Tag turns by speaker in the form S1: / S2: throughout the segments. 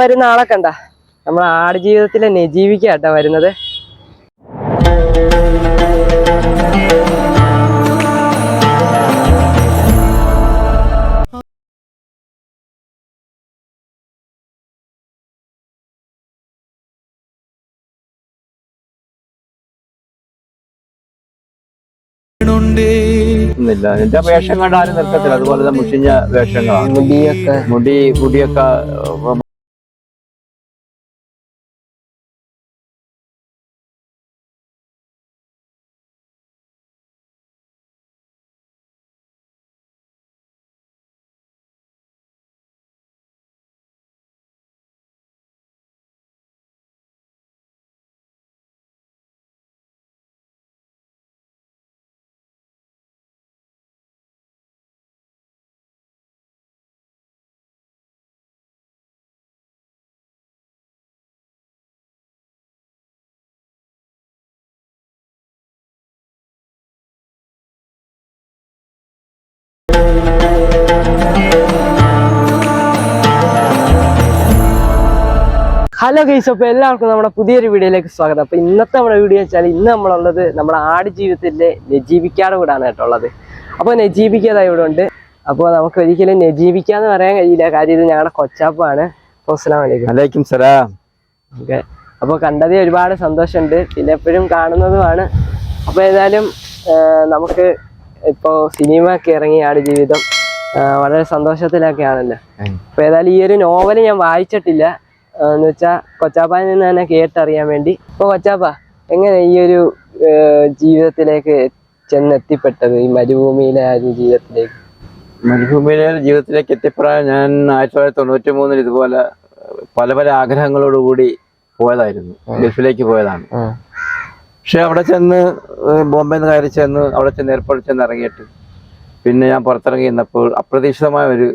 S1: വരുന്ന ആളെ കണ്ട നമ്മളെ ആടുജീവിതത്തിലെ നജീവിക്കാട്ടാ വരുന്നത്.
S2: ഒന്നുമില്ല എന്റെ വേഷം കണ്ടാലും നിർത്തത്തില്ല അതുപോലെ തന്നെ മുഷിഞ്ഞ വേഷങ്ങളാണ്.
S1: മുടിയൊക്കെ.
S2: മുടി മുടിയൊക്കെ
S1: ഹലോ ഗൈസ് അപ്പോൾ എല്ലാവർക്കും നമ്മുടെ പുതിയൊരു വീഡിയോയിലേക്ക് സ്വാഗതം. അപ്പോൾ ഇന്നത്തെ നമ്മുടെ വീഡിയോ വെച്ചാൽ ഇന്ന് നമ്മളുള്ളത് നമ്മുടെ ആട് ജീവിതത്തിലെ നജീബിക്കാട് വീടാണ് കേട്ടോ ഉള്ളത്. അപ്പോൾ നജീബിക്കത ഇവിടെ ഉണ്ട്. അപ്പോൾ നമുക്ക് ഒരിക്കലും നജീബിക്കാന്ന് പറയാൻ കഴിയില്ല. കാര്യം ഇത് ഞങ്ങളുടെ കൊച്ചാപ്പാണ്. അലൈക്കും.
S2: സലാം.
S1: ഓക്കെ. അപ്പോൾ കണ്ടതിൽ ഒരുപാട് സന്തോഷമുണ്ട്. പിന്നെ എപ്പോഴും കാണുന്നതുമാണ്. അപ്പോൾ ഏതായാലും നമുക്ക് ഇപ്പോ സിനിമ ഒക്കെ ഇറങ്ങി ആട് ജീവിതം വളരെ സന്തോഷത്തിലൊക്കെയാണല്ലോ. അപ്പോൾ ഏതായാലും ഈ ഒരു നോവൽ ഞാൻ വായിച്ചിട്ടില്ല. എന്ന് വെച്ചാൽ കൊച്ചാപ്പായിൽ നിന്ന് തന്നെ കേട്ടറിയാൻ വേണ്ടി. അപ്പോൾ കൊച്ചാപ്പ എങ്ങനെ ഈ ഒരു ജീവിതത്തിലേക്ക് ചെന്നെത്തിപ്പെട്ടത്? ഈ മരുഭൂമിയിലെ ആ ഒരു ജീവിതത്തിലേക്ക്.
S2: മരുഭൂമിയിലെ ജീവിതത്തിലേക്ക് എത്തിപ്പെടാൻ ഞാൻ ആയിരത്തി തൊള്ളായിരത്തി തൊണ്ണൂറ്റി മൂന്നിൽ ഇതുപോലെ പല പല ആഗ്രഹങ്ങളോടുകൂടി പോയതായിരുന്നു. ഗൾഫിലേക്ക് പോയതാണ്. പക്ഷെ അവിടെ ചെന്ന് ബോംബെ ബോംബെയിൽ നിന്ന് കയറി ചെന്ന് അവിടെ ചെന്ന് എയർപോർട്ടിൽ ചെന്ന് ഇറങ്ങിയിട്ട് പിന്നെ ഞാൻ പുറത്തിറങ്ങി നിന്നപ്പോൾ അപ്രതീക്ഷിതമായ ഒരു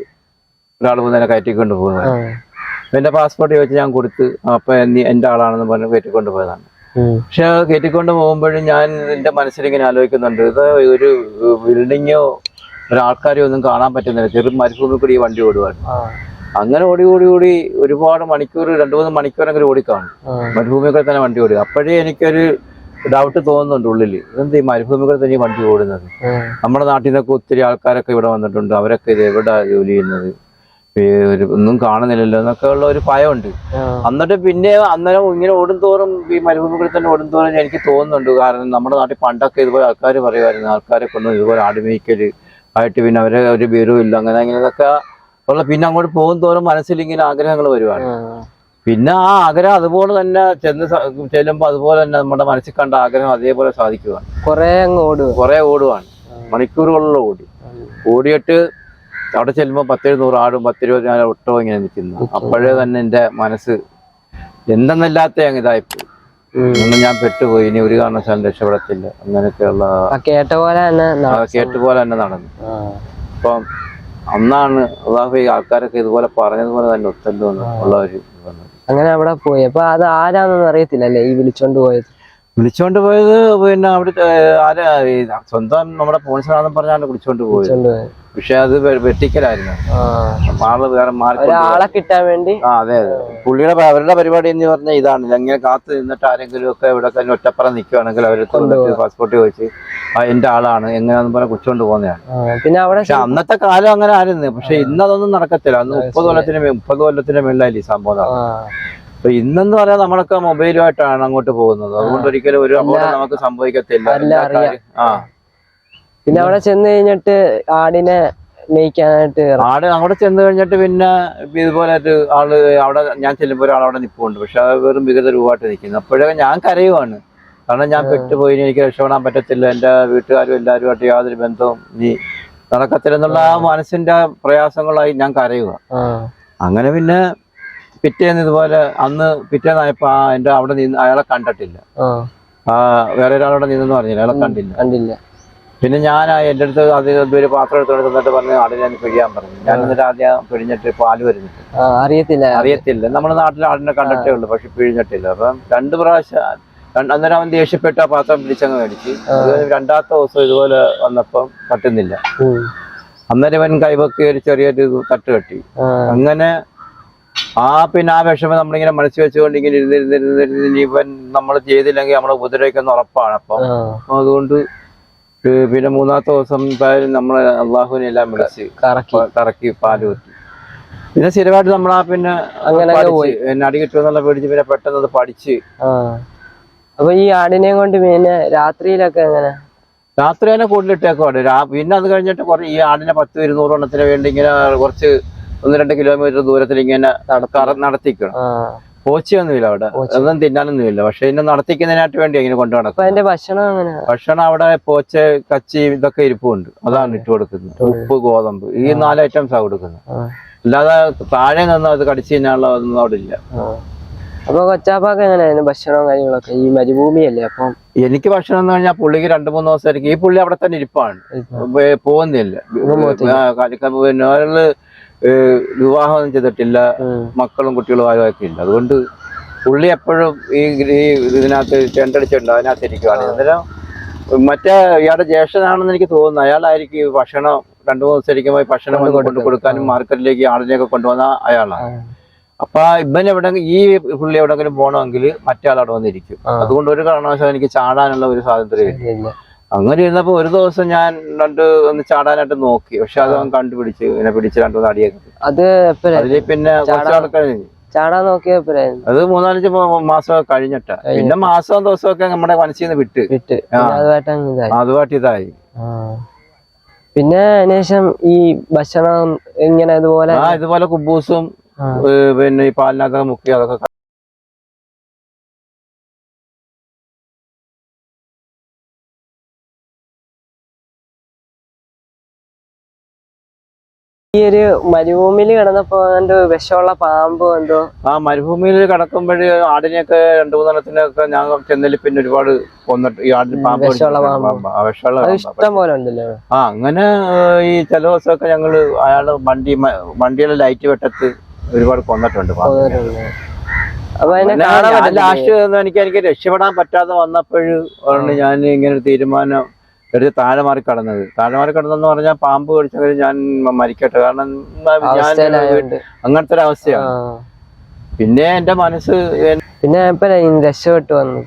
S2: ഒരാൾ വന്ന് എന്നെ കയറ്റിക്കൊണ്ട് പോകുന്നത് എന്റെ പാസ്പോർട്ട് ചോദിച്ച് ഞാൻ കൊടുത്ത് അപ്പൊ എന്റെ എന്റെ ആളാണെന്ന് പറഞ്ഞ് കയറ്റിക്കൊണ്ട് പോയതാണ്. പക്ഷെ അത് കയറ്റിക്കൊണ്ട് പോകുമ്പോഴും ഞാൻ എന്റെ മനസ്സിലിങ്ങനെ ആലോചിക്കുന്നുണ്ട്. ഇത് ഒരു ബിൽഡിങ്ങോ ഒരാൾക്കാരെയോ ഒന്നും കാണാൻ പറ്റുന്നില്ല. ചെറു മരുഭൂമി കൂടി ഈ വണ്ടി ഓടുവാണ്. അങ്ങനെ ഓടി ഓടി ഓടി ഒരുപാട് മണിക്കൂർ രണ്ടു മൂന്ന് മണിക്കൂറെങ്കിലും ഓടിക്കാണും മരുഭൂമിയൊക്കെ തന്നെ വണ്ടി ഓടുക. അപ്പോഴേ എനിക്കൊരു ഡൗട്ട് തോന്നുന്നുണ്ട് ഉള്ളിൽ ഇതെന്ത് ഈ മരുഭൂമികൾ തന്നെ വണ്ടി ഓടുന്നത്? നമ്മുടെ നാട്ടിൽ നിന്നൊക്കെ ഒത്തിരി ആൾക്കാരൊക്കെ ഇവിടെ വന്നിട്ടുണ്ട്. അവരൊക്കെ ഇത് എവിടെ ജോലി ചെയ്യുന്നത്? ഒന്നും കാണുന്നില്ലല്ലോ എന്നൊക്കെ ഉള്ള ഒരു ഭയമുണ്ട്.
S1: ഉണ്ട്
S2: എന്നിട്ട് പിന്നെ അന്നേരം ഇങ്ങനെ ഓടും തോറും ഈ മരുഭൂമികളിൽ തന്നെ ഓടും തോറും എനിക്ക് തോന്നുന്നുണ്ട്. കാരണം നമ്മുടെ നാട്ടിൽ പണ്ടൊക്കെ ഇതുപോലെ ആൾക്കാർ പറയുമായിരുന്നു ആൾക്കാരെ കൊണ്ട് ഇതുപോലെ ആടുമേക്കൽ ആയിട്ട് പിന്നെ അവരെ ഒരു ബീറും ഇല്ല അങ്ങനെ അങ്ങനെയൊക്കെ ഉള്ള പിന്നെ അങ്ങോട്ട് പോകും തോറും മനസ്സിൽ ഇങ്ങനെ ആഗ്രഹങ്ങൾ വരുവാണ്. പിന്നെ ആ ആഗ്രഹം അതുപോലെ തന്നെ ചെന്ന് ചെല്ലുമ്പോൾ അതുപോലെ തന്നെ നമ്മുടെ മനസ്സിൽ കണ്ട ആഗ്രഹം അതേപോലെ സാധിക്കുകയാണ്
S1: കൊറേ അങ്ങ് ഓടുക
S2: കുറെ ഓടുവാണ്. മണിക്കൂറുകളിൽ ഓടി. ഓടിയിട്ട് അവിടെ ചെല്ലുമ്പോൾ പത്തെഴുന്നൂറ് ആടും പത്തിരുപത് ഞാൻ ഒട്ടോ ഇങ്ങനെ നിൽക്കുന്നു. അപ്പോഴേ തന്നെ എന്റെ മനസ്സ് എന്തെന്നല്ലാത്ത അങ്ങ് ഇതായിപ്പോയി. ഒന്നും ഞാൻ പെട്ടുപോയി. ഇനി ഒരു കാരണവശാലും രക്ഷപ്പെടത്തില്ല. അങ്ങനെയൊക്കെയുള്ള
S1: കേട്ട പോലെ തന്നെ
S2: കേട്ട പോലെ തന്നെ നടന്നു. അപ്പം അന്നാണ് അള്ളാഹു ഈ ആൾക്കാരൊക്കെ ഇതുപോലെ പറഞ്ഞതുപോലെ തന്നെ ഒത്തല്ലോ ഉള്ള ഒരു
S1: അങ്ങനെ അവിടെ പോയി. അപ്പൊ അത് ആരാന്നൊന്നും അറിയത്തില്ലല്ലേ ഈ വിളിച്ചോണ്ട് പോയത്?
S2: വിളിച്ചോണ്ട് പോയത് പിന്നെ അവിടെ ആരാ? സ്വന്തം നമ്മുടെ പോലീസിനാണെന്ന് പറഞ്ഞാണ് വിളിച്ചോണ്ട് പോയത്. പക്ഷെ അത് വെട്ടിക്കലായിരുന്നു. ആൾ വേറെ മാറി
S1: ഒരാളെ കിട്ടാൻ വേണ്ടി?
S2: ആ അതെ അതെ. പുള്ളിയുടെ അവരുടെ പരിപാടി എന്ന് പറഞ്ഞാൽ ഇതാണ്. ഇങ്ങനെ കാത്തു നിന്നിട്ട് ആരെങ്കിലും ഒക്കെ ഇവിടെ തന്നെ ഒറ്റപ്പുറം നിൽക്കുകയാണെങ്കിൽ അവർ പാസ്പോർട്ട് ചോദിച്ച് എന്റെ ആളാണ്. എങ്ങനെയാന്ന് പറഞ്ഞാൽ കുറിച്ചുകൊണ്ട് പോകുന്നതാണ്
S1: പിന്നെ അവിടെ
S2: പക്ഷെ അന്നത്തെ കാലം അങ്ങനെ ആയിരുന്നു. പക്ഷെ ഇന്ന് അതൊന്നും നടക്കത്തില്ല. അന്ന് മുപ്പത് കൊല്ലത്തിന് മുപ്പത് കൊല്ലത്തിന്റെ മേളിലായി ഈ സംഭവം. അപ്പൊ ഇന്നെന്ന് പറഞ്ഞാൽ നമ്മളൊക്കെ മൊബൈലുമായിട്ടാണ് അങ്ങോട്ട് പോകുന്നത്. അതുകൊണ്ട് ഒരിക്കലും ഒരു അപകടം നമുക്ക് സംഭവിക്കത്തില്ല. ആ.
S1: പിന്നെ അവിടെ ചെന്ന് കഴിഞ്ഞിട്ട് ആടിനെ മേയ്ക്കാനായിട്ട്
S2: ആട് അവിടെ ചെന്ന് കഴിഞ്ഞിട്ട് പിന്നെ ഇതുപോലെ ആൾ അവിടെ ഞാൻ ചെല്ലുമ്പോൾ ഒരാൾ അവിടെ നിൽപ്പുണ്ട് പക്ഷെ അത് വെറും വികൃത രൂപമായിട്ട് നിൽക്കുന്നു. അപ്പോഴൊക്കെ ഞാൻ കരയുവാണ്. കാരണം ഞാൻ പെട്ടുപോയി എനിക്ക് രക്ഷപ്പെടാൻ പറ്റത്തില്ല. എന്റെ വീട്ടുകാരും എല്ലാവരുമായിട്ട് യാതൊരു ബന്ധവും നീ നടക്കത്തില്ലെന്നുള്ള ആ മനസ്സിന്റെ പ്രയാസങ്ങളായി ഞാൻ കരയുക. അങ്ങനെ പിന്നെ പിറ്റേന്ന് ഇതുപോലെ അന്ന് പിറ്റേന്നായപ്പോ ആ എന്റെ അവിടെ നിന്ന് അയാളെ കണ്ടിട്ടില്ല.
S1: ആ,
S2: ആ വേറെ ഒരാളവിടെ നിന്നെന്ന് പറഞ്ഞില്ല. അയാളെ കണ്ടില്ല.
S1: കണ്ടില്ല.
S2: പിന്നെ ഞാൻ എന്റെ അടുത്ത് അത് ഒരു പാത്രം എടുത്തോണ്ട് തന്നിട്ട് പറഞ്ഞു ആടിനെ പിഴിയാൻ പറഞ്ഞു. ഞാൻ എന്നിട്ട് ആദ്യം പിഴിഞ്ഞിട്ട് പാൽ
S1: വരുന്നുണ്ട് അറിയത്തില്ല.
S2: അറിയത്തില്ല. നമ്മുടെ നാട്ടിൽ ആടിനെ കണ്ടിട്ടേ ഉള്ളൂ പക്ഷെ പിഴിഞ്ഞിട്ടില്ല. അപ്പം രണ്ട് പ്രാവശ്യം അന്നേരം അവൻ ദേഷ്യപ്പെട്ട് ആ പാത്രം പിടിച്ചങ്ങ് മേടിച്ച്. രണ്ടാമത്തെ ദിവസം ഇതുപോലെ വന്നപ്പം പറ്റുന്നില്ല. അന്നേരം അവൻ കൈവക്കി ഒരു ചെറിയൊരു തട്ട് കെട്ടി. അങ്ങനെ ആ പിന്നെ ആ വിഷമം നമ്മളിങ്ങനെ മനസ്സിൽ വെച്ചുകൊണ്ട് ഇങ്ങനെ ഇരുന്നിരുന്നിരുന്നിരുന്ന് ഇവൻ നമ്മൾ ചെയ്തില്ലെങ്കിൽ നമ്മളെ ഉപദ്രവിക്കുന്ന ഉറപ്പാണ് അപ്പം അതുകൊണ്ട് പിന്നെ മൂന്നാമത്തെ ദിവസം എന്തായാലും നമ്മൾ അള്ളാഹുവിനെ എല്ലാം വിളിച്ച്
S1: കറക്കി.
S2: കറക്കി പാൽ കുത്തി പിന്നെ സ്ഥിരമായിട്ട് നമ്മൾ ആ പിന്നെ
S1: അങ്ങനെ
S2: പോയി. പിന്നെ അടി കിട്ടുമെന്നുള്ള പേടിച്ച് പിന്നെ പെട്ടെന്ന് അത് പഠിച്ച്.
S1: അപ്പൊ ഈ ആടിനെ കൊണ്ട് പിന്നെ രാത്രിയിലൊക്കെ എങ്ങനെ?
S2: രാത്രി തന്നെ കൂടുതലിട്ടേക്കോ പിന്നെ അത് കഴിഞ്ഞിട്ട് കുറേ ഈ ആടിനെ പത്ത് ഇരുന്നൂറ് എണ്ണത്തിന് വേണ്ടി ഇങ്ങനെ കുറച്ച് ഒന്ന് രണ്ട് കിലോമീറ്റർ ദൂരത്തിൽ ഇങ്ങനെ നടത്തിക്കണം. പോച്ചയൊന്നുമില്ല അവിടെ. ഒന്നും തിന്നാനൊന്നുമില്ല. പക്ഷെ ഇതിനെ നടത്തിക്കുന്നതിനായിട്ട് വേണ്ടി ഇങ്ങനെ കൊണ്ടു നടക്കും
S1: അപ്പൊ അതിന്റെ ഭക്ഷണം
S2: ഭക്ഷണം അവിടെ പോച്ച കച്ചി ഇതൊക്കെ ഇരിപ്പുണ്ട്. അതാണ് ഇട്ട് കൊടുക്കുന്നത്. ഉപ്പ് ഗോതമ്പ്. ഈ നാല് ഐറ്റംസാണ് കൊടുക്കുന്നത്. അല്ലാതെ താഴെ നിന്ന് അത് കടിച്ചു തിന്നാനുള്ള അതൊന്നും അവിടെ ഇല്ല.
S1: അപ്പൊ കൊച്ചാപ്പാക്ക് എങ്ങനെയായിരുന്നു ഭക്ഷണവും കാര്യങ്ങളൊക്കെ? ഈ മരുഭൂമിയല്ലേ അപ്പം?
S2: എനിക്ക് ഭക്ഷണം എന്ന് പറഞ്ഞാൽ പുള്ളിക്ക് രണ്ടു മൂന്ന് ദിവസമായിരിക്കും. ഈ പുള്ളി അവിടെ തന്നെ ഇരിപ്പാണ്. പോകുന്നില്ല. പിന്നെ വിവാഹമൊന്നും ചെയ്തിട്ടില്ല. മക്കളും കുട്ടികളും ആരും ഒക്കെ ഇല്ല അതുകൊണ്ട് പുള്ളി എപ്പോഴും ഈ ഈ ഇതിനകത്ത് ചെണ്ടടിച്ചുണ്ട് അതിനകത്ത് ഇരിക്കുവാണ് അന്നേരം മറ്റേ ഇയാളുടെ ജ്യേഷ്ഠനാണെന്ന് എനിക്ക് തോന്നുന്നു. അയാളായിരിക്കും ഈ ഭക്ഷണം രണ്ടു മൂന്ന് ദിവസം പോയി ഭക്ഷണം കൊണ്ട് കൊടുക്കാനും മാർക്കറ്റിലേക്ക് ആളിനെയൊക്കെ കൊണ്ടുവന്ന അയാളാണ് അപ്പൊ ഇവൻ എവിടെ ഈ പുള്ളി എവിടെങ്കിലും പോകണമെങ്കിൽ മറ്റേ ആൾ അവിടെ വന്നിരിക്കും അതുകൊണ്ട് ഒരു കാരണവശാലും എനിക്ക് ചാടാനുള്ള ഒരു സ്വാതന്ത്ര്യം ഇല്ല
S1: ഇല്ല.
S2: അങ്ങനെ ഇരുന്നപ്പോ ഒരു ദിവസം ഞാൻ രണ്ട് ഒന്ന് ചാടാനായിട്ട് നോക്കി. പക്ഷെ അത് അവൻ കണ്ടുപിടിച്ച് ഇങ്ങനെ പിടിച്ച് രണ്ടു മൂന്ന് അടിയൊക്കെ
S1: അത്
S2: അതിൽ പിന്നെ കഴിഞ്ഞു.
S1: ചാടാൻ നോക്കിയപ്പോഴായിരുന്നു
S2: അത് മൂന്നാലഞ്ച് മാസം കഴിഞ്ഞിട്ടാ. പിന്നെ മാസവും ദിവസമൊക്കെ നമ്മുടെ മനസ്സിൽ നിന്ന് വിട്ട്.
S1: വിട്ട്. അതുമായിട്ട് ഇതായി. പിന്നെ അതിനുശേഷം ഈ ഭക്ഷണം ഇങ്ങനെ ഇതുപോലെ
S2: ആ ഇതുപോലെ കുബൂസും പിന്നെ ഈ പാലിനകത്തൊക്കെ മുക്കി അതൊക്കെ
S1: ഈ ഒരു മരുഭൂമിയിൽ കിടന്നപ്പോ എന്തോ വിഷമുള്ള പാമ്പ് എന്തോ?
S2: ആ മരുഭൂമിയിൽ കിടക്കുമ്പോഴേ ആടിനെയൊക്കെ രണ്ടു മൂന്നെണ്ണത്തിനൊക്കെ ഞാൻ ചെന്നതിൽ പിന്നെ ഒരുപാട് കൊന്നിട്ട് ഈ ആടിന് പാമ്പ്
S1: വിഷമുള്ള. ഇഷ്ടം പോലെ ഉണ്ടല്ലോ?
S2: ആ അങ്ങനെ ഈ ചില ദിവസമൊക്കെ ഞങ്ങൾ അയാൾ വണ്ടി വണ്ടിയുടെ ലൈറ്റ് വെട്ടത്ത് ഒരുപാട് കൊന്നിട്ടുണ്ട് ലാസ്റ്റ് എനിക്ക് എനിക്ക് രക്ഷപ്പെടാൻ പറ്റാതെ വന്നപ്പോഴാണ് ഞാൻ ഇങ്ങനെ ഒരു തീരുമാനം എടുത്ത് താഴെ മാറി കടന്നത്. താഴെ മാറി കടന്നെന്ന് പറഞ്ഞാൽ പാമ്പ് കടിച്ചവര് ഞാൻ മരിക്കട്ടെ. കാരണം ഞാൻ അങ്ങനത്തെ ഒരു അവസ്ഥയാണ് പിന്നെ എന്റെ മനസ്സ്
S1: പിന്നെ രക്ഷപ്പെട്ടു വന്നു.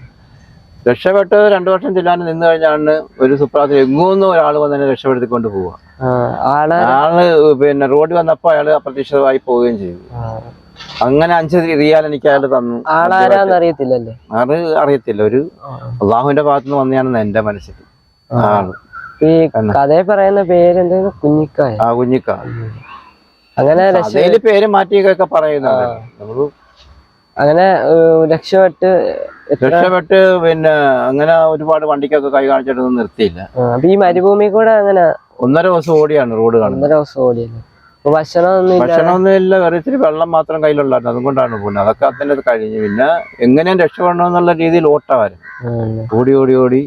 S2: രക്ഷപ്പെട്ട് രണ്ടു വർഷം ചെല്ലാൻ നിന്ന് കഴിഞ്ഞാണ് ഒരു സുപ്രാത്തിൽ എങ്ങൂന്ന് ഒരാൾ വന്ന് എന്നെ രക്ഷപ്പെടുത്തിക്കൊണ്ട് പോവുക. ആൾ പിന്നെ റോഡിൽ വന്നപ്പോ അയാൾ അപ്രതീക്ഷിതമായി പോവുകയും ചെയ്തു. അങ്ങനെ അഞ്ച് റിയാൽ എനിക്ക് അയാൾ തന്നു.
S1: അറിയത്തില്ലല്ലേ?
S2: അത് അറിയത്തില്ല. ഒരു അള്ളാഹുവിന്റെ ഭാഗത്തുനിന്ന് വന്നെയാണെന്ന് എന്റെ മനസ്സിൽ. ആൾ
S1: ഈ കഥയിൽ പറയുന്ന പേരെന്തായിരുന്നു? കുഞ്ഞിക്കായ
S2: ആ കുഞ്ഞിക്ക
S1: അങ്ങനെ
S2: അതേൽ പേര് മാറ്റിയൊക്കെ പറയുന്നുണ്ട്. നമ്മൾ
S1: അങ്ങനെ രക്ഷപ്പെട്ട്
S2: രക്ഷപ്പെട്ട് പിന്നെ അങ്ങനെ ഒരുപാട് വണ്ടിക്കൊക്കെ കൈ കാണിച്ചിട്ടൊന്നും നിർത്തിയില്ല.
S1: അപ്പൊ ഈ മരുഭൂമി കൂടെ അങ്ങനെ
S2: ഒന്നര ദിവസം ഓടിയാണ് റോഡ് കാണുന്നത്.
S1: ഒന്നര ദിവസം ഓടിയത് ഇല്ല
S2: ഭക്ഷണമൊന്നും ഇല്ല ഇത്തിരി വെള്ളം മാത്രം കയ്യിലുള്ളായിരുന്നു അതുകൊണ്ടാണ് പോകുന്നത്. അതൊക്കെ അതിന്റെ അത് കഴിഞ്ഞു പിന്നെ എങ്ങനെയും രക്ഷപ്പെടണമെന്നുള്ള രീതിയിൽ ഓട്ടമായിരുന്നു. ഓടി ഓടി ഓടി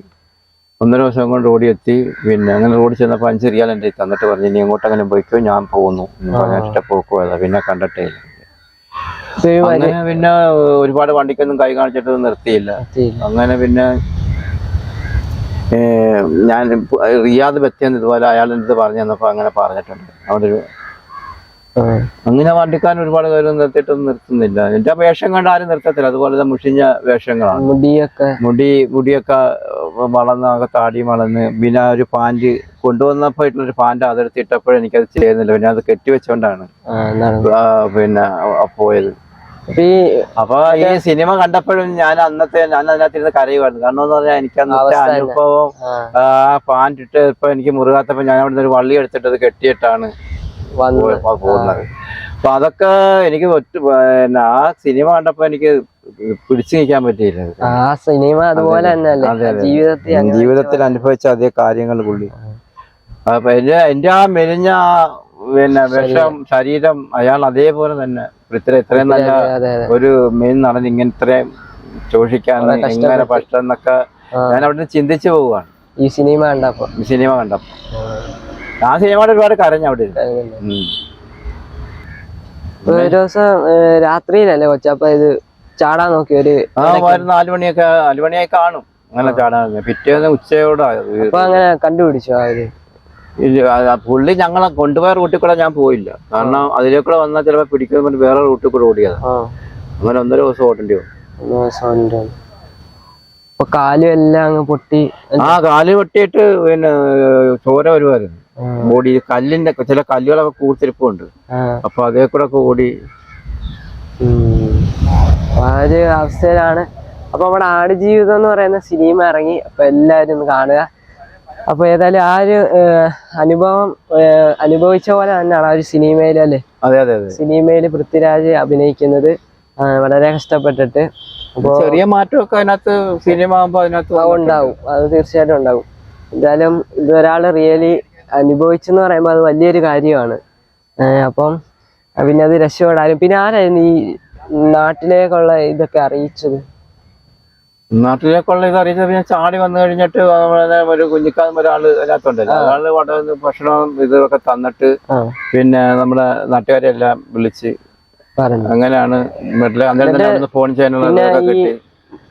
S2: ഒന്നര ദിവസം കൊണ്ട് ഓടിയെത്തി പിന്നെ അങ്ങനെ റോഡ് ചെന്നപ്പോൾ അഞ്ച് റിയാൽ എന്റെ തന്നിട്ട് പറഞ്ഞു ഇനി അങ്ങനെ പോയിക്കോ? ഞാൻ പോകുന്നു പറഞ്ഞിട്ട് പോക്കുപോയതാ പിന്നെ കണ്ടിട്ടേ അങ്ങനെ പിന്നെ ഒരുപാട് വണ്ടിക്കൊന്നും കൈ കാണിച്ചിട്ട് നിർത്തിയില്ല. അങ്ങനെ പിന്നെ ഞാൻ റിയാദ് ബത്തിയെന്ന് ഇതുപോലെ അടുത്ത് പറഞ്ഞു തന്നപ്പോൾ അങ്ങനെ പറഞ്ഞിട്ടുണ്ട്. അവിടെ ഒരു. അങ്ങനെ വണ്ടിക്കാരൻ ഒരുപാട് പേര് നിർത്തിയിട്ടൊന്നും നിർത്തുന്നില്ല. എന്റെ വേഷം കണ്ട് ആരും നിർത്തത്തില്ല. അതുപോലെ തന്നെ മുഷിഞ്ഞ വേഷങ്ങളാണ്.
S1: മുടിയൊക്കെ.
S2: മുടി മുടിയൊക്കെ വളർന്ന് ആകെ താടി വളർന്ന് പിന്നെ ഒരു പാന്റ് കൊണ്ടുവന്നപ്പോൾ ഒരു പാന്റ് അതെടുത്തിട്ടപ്പോഴും എനിക്കത് ചെയ്യുന്നില്ല പിന്നെ അത് കെട്ടിവെച്ചോണ്ടാണ്. പിന്നെ പോയത്.
S1: അപ്പൊ ഈ
S2: സിനിമ കണ്ടപ്പോഴും ഞാൻ അന്നത്തെ ഞാൻ അതിനകത്തിരുന്ന് കരയുമായിരുന്നു കാരണം എന്ന് പറഞ്ഞാൽ എനിക്ക് അന്നത്തെ അനുഭവം
S1: ആ,
S2: പാന്റിട്ട് പാന്റ് ഇപ്പൊ എനിക്ക് മുറുകാത്തപ്പോ ഞാൻ അവിടെ ഒരു വള്ളി എടുത്തിട്ട് അത് കെട്ടിയിട്ടാണ്. പോകുന്നത്. അപ്പൊ അതൊക്കെ എനിക്ക് ഒറ്റ പിന്നെ ആ സിനിമ കണ്ടപ്പോ എനിക്ക് പിടിച്ചു നിൽക്കാൻ പറ്റിയില്ല.
S1: ആ സിനിമ അതുപോലെ. ജീവിതത്തിൽ
S2: ജീവിതത്തിൽ അനുഭവിച്ച അതേ കാര്യങ്ങൾ പുള്ളി. അപ്പൊ എന്റെ എന്റെ ആ മെലിഞ്ഞ പിന്നെ വിഷം ശരീരം അയാൾ അതേപോലെ തന്നെ. ഇത്ര ഇത്രയും നല്ല ഒരു മെയിൻ നടന്ന് ഇങ്ങനെ ഇത്രയും
S1: ചോഷിക്കാൻ
S2: എങ്ങനെ പറ്റും എന്നൊക്കെ. ഞാൻ അവിടുന്ന് ചിന്തിച്ചു പോവുകയാണ്.
S1: ഈ സിനിമ കണ്ടപ്പോ?
S2: സിനിമ കണ്ടപ്പോ. ആ സിനിമയുടെ ഒരുപാട് കരഞ്ഞു അവിടെ
S1: ഒരു ദിവസം രാത്രിയിലല്ലേ കൊച്ചപ്പ ഇത് ചാടാൻ നോക്കി ഒരു
S2: നാലു മണിയൊക്കെ നാലു മണിയായി കാണും. അങ്ങനെ ചാടാൻ പിറ്റേന്ന് ഉച്ചയോടെ
S1: അപ്പൊ അങ്ങനെ കണ്ടുപിടിച്ചു
S2: അവർ പുള്ളി ഞങ്ങളെ കൊണ്ടുപോയ റൂട്ടിൽ കൂടെ ഞാൻ പോയില്ല. കാരണം അതിലേക്കൂടെ വന്നാൽ ചിലപ്പോൾ പിടിക്കുന്ന പറഞ്ഞ് വേറെ റൂട്ടിൽ കൂടെ ഓടിയത്. അങ്ങനെ ഒന്നര ദിവസം ഓടേണ്ടി വന്നു.
S1: കാലും എല്ലാം അങ്ങ് പൊട്ടി.
S2: ആ കാൽ പൊട്ടിയിട്ട് പിന്നെ ചോര വരുമായിരുന്നു. ബോഡി കല്ലിന്റെ ചില കല്ലുകളൊക്കെ കൂർത്തിരിപ്പുണ്ട്. അപ്പൊ അതേ കൂടെ ഒക്കെ ഓടി
S1: ആ ഒരു അവസ്ഥയിലാണ്. അപ്പൊ നമ്മുടെ ആടുജീവിതം എന്ന് പറയുന്ന സിനിമ ഇറങ്ങി. അപ്പൊ എല്ലാരും ഒന്ന് കാണുക. അപ്പൊ ഏതായാലും ആ ഒരു അനുഭവം അനുഭവിച്ച പോലെ തന്നെയാണ് ആ ഒരു സിനിമയിൽ അല്ലേ?
S2: അതെ അതെ അതെ.
S1: സിനിമയിൽ പൃഥ്വിരാജ് അഭിനയിക്കുന്നത് വളരെ കഷ്ടപ്പെട്ടിട്ട്. അപ്പോൾ
S2: ചെറിയ മാറ്റമൊക്കെ അതിനകത്ത് സിനിമ ആകുമ്പോ അതിനകത്ത്
S1: ഉണ്ടാവും. അത് തീർച്ചയായിട്ടും ഉണ്ടാവും. എന്തായാലും ഇതൊരാൾ റിയലി അനുഭവിച്ചെന്ന് പറയുമ്പോൾ അത് വലിയൊരു കാര്യമാണ്. അപ്പം പിന്നെ അത് രക്ഷപ്പെടാനും. പിന്നെ ആരായിരുന്നു ഈ നാട്ടിലേക്കുള്ള ഇതൊക്കെ അറിയിച്ചത്?
S2: നാട്ടിലേക്കുള്ള ഇത് അറിയിച്ചത് പിന്നെ ചാടി വന്നു കഴിഞ്ഞിട്ട് ഒരു കുഞ്ഞിക്കാലം ഒരാൾ അതിനകത്തുണ്ടല്ലോ. അയാൾ നിന്ന് ഭക്ഷണവും ഇതൊക്കെ തന്നിട്ട് പിന്നെ നമ്മുടെ നാട്ടുകാരെല്ലാം വിളിച്ച് അങ്ങനെയാണ് മെഡൽ അന്നേരം തന്നെ ഫോൺ ചെയ്യാനുള്ള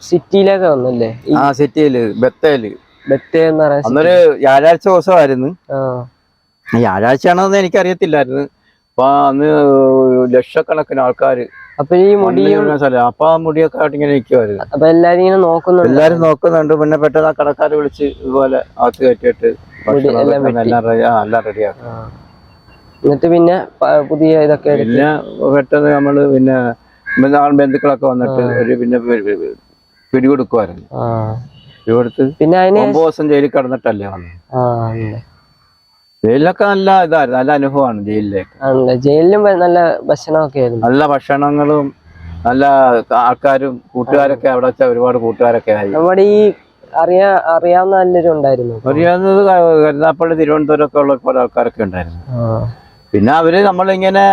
S1: സിറ്റിയിലൊക്കെ വന്നല്ലേ?
S2: ആ
S1: സിറ്റിയിൽ ബത്തേൽ.
S2: അന്നൊരു വ്യാഴാഴ്ച ദിവസമായിരുന്നു.
S1: ആ.
S2: വ്യാഴാഴ്ചയാണെന്ന് എനിക്കറിയത്തില്ലായിരുന്നു. അപ്പൊ അന്ന് ലക്ഷക്കണക്കിന് ആൾക്കാര്
S1: അപ്പൊ ഈ മുടിയും
S2: സ്ഥലം. അപ്പൊ ആ മുടിയൊക്കെ ആയിട്ട് ഇങ്ങനെ നിൽക്കുമായിരുന്നു
S1: അപ്പൊ എല്ലാരും ഇങ്ങനെ നോക്കുന്നുണ്ട്.
S2: എല്ലാരും നോക്കുന്നുണ്ട്. പിന്നെ പെട്ടെന്ന് ആ കടക്കാരെ വിളിച്ച് ഇതുപോലെ അകത്ത് കയറ്റിയിട്ട്
S1: എല്ലാം
S2: റെഡിയാക്കും.
S1: എന്നിട്ട് പിന്നെ പുതിയ ഇതൊക്കെ
S2: പിന്നെ പെട്ടെന്ന് നമ്മൾ പിന്നെ ബന്ധുക്കളൊക്കെ വന്നിട്ട് ഒരു പിന്നെ പി- പി- പി- പിടികൊടുക്കുമായിരുന്നു
S1: ആ പിന്നെ അതിന്
S2: ഒമ്പത് ദിവസം ജയിലിൽ കിടന്നിട്ടല്ലേ വന്നത്
S1: ആ ഉണ്ട്.
S2: ജയിലിലൊക്കെ നല്ല ഇതായിരുന്നു നല്ല അനുഭവമാണ് ജയിലിലേക്ക്.
S1: ആണല്ലേ? ജയിലിലും വ- നല്ല ഭക്ഷണമൊക്കെ ആയിരുന്നു.
S2: നല്ല ഭക്ഷണങ്ങളും നല്ല ആൾക്കാരും കൂട്ടുകാരൊക്കെ അവിടെ വെച്ച ഒരുപാട് കൂട്ടുകാരൊക്കെ ആയി.
S1: നമ്മുടെ ഈ അറിയാ അറിയാവുന്ന നല്ലൊരു ഉണ്ടായിരുന്നു.
S2: അറിയാവുന്നത് ക- കരുനാപ്പള്ളി തിരുവനന്തപുരം ഒക്കെ ഉള്ള ഒരുപാട് ആൾക്കാരൊക്കെ ഉണ്ടായിരുന്നു. പിന്നെ അവർ നമ്മളിങ്ങനെ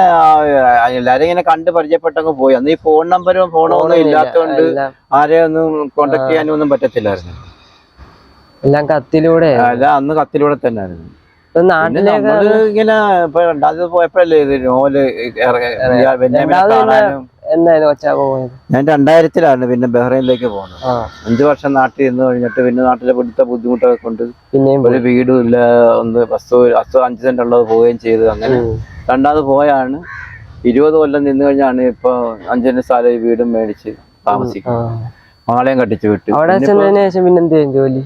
S2: എല്ലാരും ഇങ്ങനെ കണ്ട് പരിചയപ്പെട്ടങ്ങ് പോയി. അന്ന് ഈ ഫോൺ നമ്പരും ഫോണോ ഒന്നും ഇല്ലാത്തതുകൊണ്ട് ആരെയും ഒന്നും കോണ്ടാക്ട് ചെയ്യാനും ഒന്നും പറ്റത്തില്ലായിരുന്നു.
S1: എല്ലാം കത്തിലൂടെ?
S2: അല്ല അന്ന് കത്തിലൂടെ തന്നെ ആയിരുന്നു നമ്മൾ ഇങ്ങനെ ഇപ്പൊ രണ്ടാമത് പോയപ്പോഴല്ലേ ഇത് നോവൽ ഇറങ്ങ-
S1: എന്നായിരുന്നു കൊച്ചാ പോയത്
S2: ഞാൻ രണ്ടായിരത്തിലാണ് പിന്നെ ബഹ്റൈനിലേക്ക് പോകുന്നത്. അഞ്ചു വർഷം നാട്ടിൽ നിന്ന് കഴിഞ്ഞിട്ട് പിന്നെ നാട്ടിലെ പിടുത്ത ബുദ്ധിമുട്ടൊക്കെ കൊണ്ട്
S1: പിന്നെയും
S2: ഒരു വീടും ഇല്ല ഒന്ന് വസ്തു വസ്തു അഞ്ച് സെന്റ് ഉള്ളത് പോവുകയും ചെയ്തു അങ്ങനെ. രണ്ടാമത് പോയാണ്. ഇരുപത് കൊല്ലം നിന്ന് കഴിഞ്ഞാണ് ഇപ്പൊ അഞ്ചിന്റെ സ്ഥലം ഈ വീടും മേടിച്ച്
S1: താമസിക്കുന്നത്.
S2: മാളയും കട്ടിച്ചു വിട്ടു.
S1: അവിടെ ചെന്നതിന് ശേഷം പിന്നെ എന്ത് ചെയ്യും ജോലി?